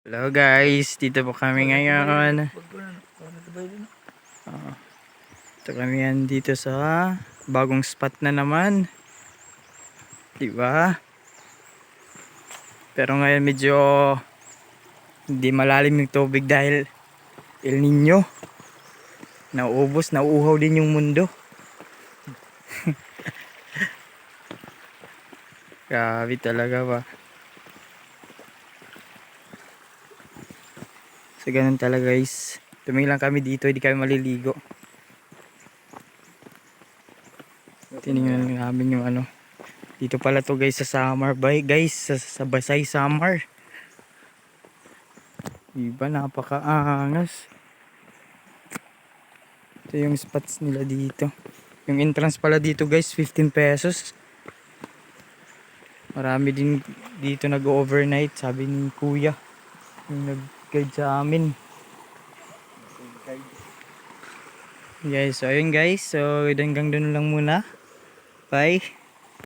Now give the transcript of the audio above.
Hello guys, dito po kami ngayon. Ah, Ito kami yan dito sa bagong spot na naman. Diba? Pero ngayon medyo hindi malalim yung tubig dahil El Nino. Nauubos, nauuhaw din yung mundo. Grabe talaga ba. So ganun talaga guys. Tumingin lang kami dito, hindi kami maliligo. Tinignan namin yung ano. Dito pala to guys sa Samar bay guys sa, sa Basay Samar. Iba napakaangas. Ito yung spots nila dito. Yung entrance pala dito guys 15 pesos. Marami din dito nag-overnight sabi ni kuya. Yung nag-guide sa amin. Guys, so ayun guys. So hanggang doon lang muna. Bye.